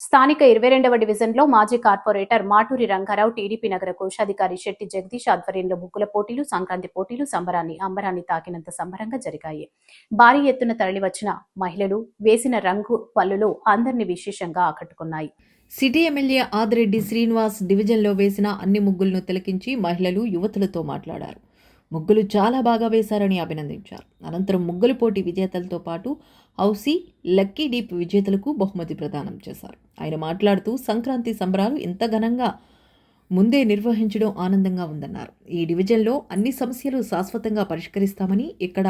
స్థానిక ఇరవై రెండవ డివిజన్లో మాజీ కార్పొరేటర్ మాటూరి రంగారావు టీడీపీ నగర కోశాధికారి శెట్టి జగదీష్ ఆధ్వర్యంలో ముగ్గుల పోటీలు సంక్రాంతి పోటీలు సంబరాన్ని అంబరాన్ని తాకినంత సంబరంగా జరిగాయి. భారీ ఎత్తున తరలివచ్చిన మహిళలు వేసిన రంగు పల్లులు అందరినీ విశేషంగా ఆకట్టుకున్నాయి. సిటీ ఎమ్మెల్యే ఆదిరెడ్డి శ్రీనివాస్ డివిజన్లో వేసిన అన్ని ముగ్గులను తిలకించి మహిళలు యువతులతో మాట్లాడారు. ముగ్గులు చాలా బాగా వేశారని అభినందించారు. అనంతరం ముగ్గుల పోటీ విజేతలతో పాటు హౌసీ లక్కీ డీప్ విజేతలకు బహుమతి ప్రదానం చేశారు. ఆయన మాట్లాడుతూ సంక్రాంతి సంబరాలు ఇంత ఘనంగా ముందే నిర్వహించడం ఆనందంగా ఉందన్నారు. ఈ డివిజన్లో అన్ని సమస్యలు శాశ్వతంగా పరిష్కరిస్తామని ఇక్కడ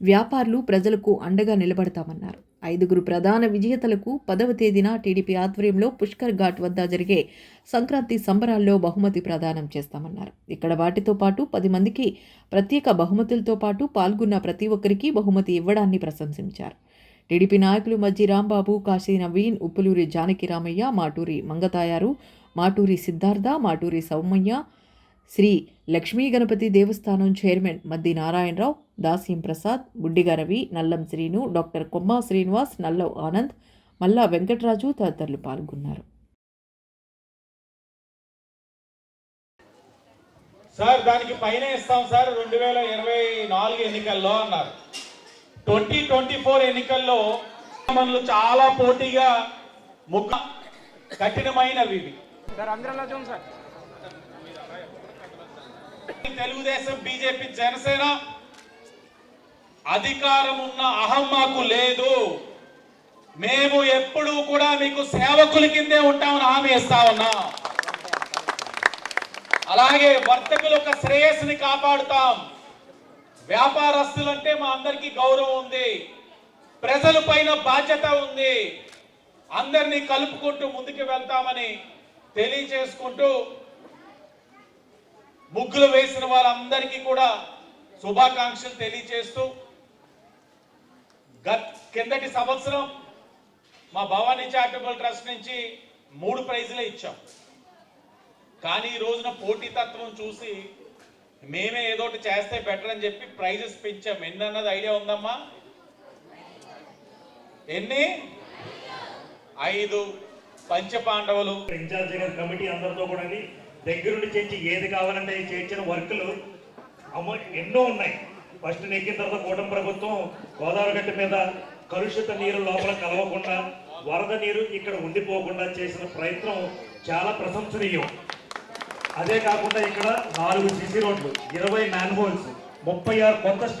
వ్యాపారులు ప్రజలకు అండగా నిలబడతామన్నారు. ఐదుగురు ప్రధాన విజేతలకు పదవ తేదీన టీడీపీ ఆధ్వర్యంలో పుష్కర్ ఘాట్ వద్ద జరిగే సంక్రాంతి సంబరాల్లో బహుమతి ప్రదానం చేస్తామన్నారు. ఇక్కడ వాటితో పాటు పది మందికి ప్రత్యేక బహుమతులతో పాటు పాల్గొన్న ప్రతి ఒక్కరికి బహుమతి ఇవ్వడాన్ని ప్రశంసించారు. టీడీపీ నాయకులు మజ్జి రాంబాబు కాశీ నవీన్ ఉప్పులూరి జానకి రామయ్య మాటూరి మంగతాయారు మాటూరి సిద్ధార్థ మాటూరి సౌమయ్య శ్రీ లక్ష్మీ గణపతి దేవస్థానం చైర్మన్ మద్ది నారాయణరావు దాస్యం ప్రసాద్ బుడ్డిగా రవి నల్లం శ్రీను డాక్టర్ కొమ్మా శ్రీనివాస్ నల్లవ్ ఆనంద్ మల్లా వెంకటరాజు తదితరులు పాల్గొన్నారు. సార్ దానికి పైన ఇస్తాం సార్ రెండు వేల ఇరవై నాలుగు ఎన్నికల్లో అన్నారు. ట్వంటీ ట్వంటీ ఫోర్ ఎన్నికల్లో మనలు చాలా పోటీగా ముఖ కఠినమైనవి ఇవి. తెలుగుదేశం బీజేపీ జనసేన అధికారం ఉన్న అహం మాకు లేదు. మేము ఎప్పుడూ కూడా మీకు సేవకుల కిందే ఉంటామని హామీ ఇస్తా ఉన్నా. అలాగే వర్తకుల యొక్క శ్రేయస్సుని కాపాడుతాం. వ్యాపారస్తులు అంటే మా అందరికీ గౌరవం ఉంది. ప్రజల పైన బాధ్యత ఉంది. అందరినీ కలుపుకుంటూ ముందుకు వెళ్తామని తెలియచేసుకుంటూ ముగ్గులు వేసిన వాళ్ళందరికీ కూడా శుభాకాంక్షలు తెలియచేస్తూ గత కిందటి సంవత్సరం మా భవానీ చారిటబుల్ ట్రస్ట్ నుంచి మూడు ప్రైజులే ఇచ్చాం. కానీ ఈ రోజున పోటీతత్వం చూసి మేమే ఏదో ఒకటి చేస్తే బెటర్ అని చెప్పి ప్రైజెస్ పెంచాం. ఎన్ని అన్నది ఐడియా ఉందమ్మా? ఎన్ని? ఐదు. పంచపాండవులు. ఇన్ఛార్జ్ గారి కమిటీ అందరితో కూడా దగ్గరుండి చేయించి ఏది కావాలంటే అది చేయించిన వర్కులు అమౌ ఎన్నో ఉన్నాయి. ఫస్ట్ నెక్కిన తర్వాత కూటమి ప్రభుత్వం గోదావరి గట్టి మీద కలుషిత నీరు లోపల కలవకుండా వరద నీరు ఇక్కడ ఉండిపోకుండా చేసిన ప్రయత్నం చాలా ప్రశంసనీయం. అదే కాకుండా ఇక్కడ నాలుగు సిసి రోడ్లు ఇరవై మ్యాన్ హోల్స్ ముప్పై ఆరు కొత్త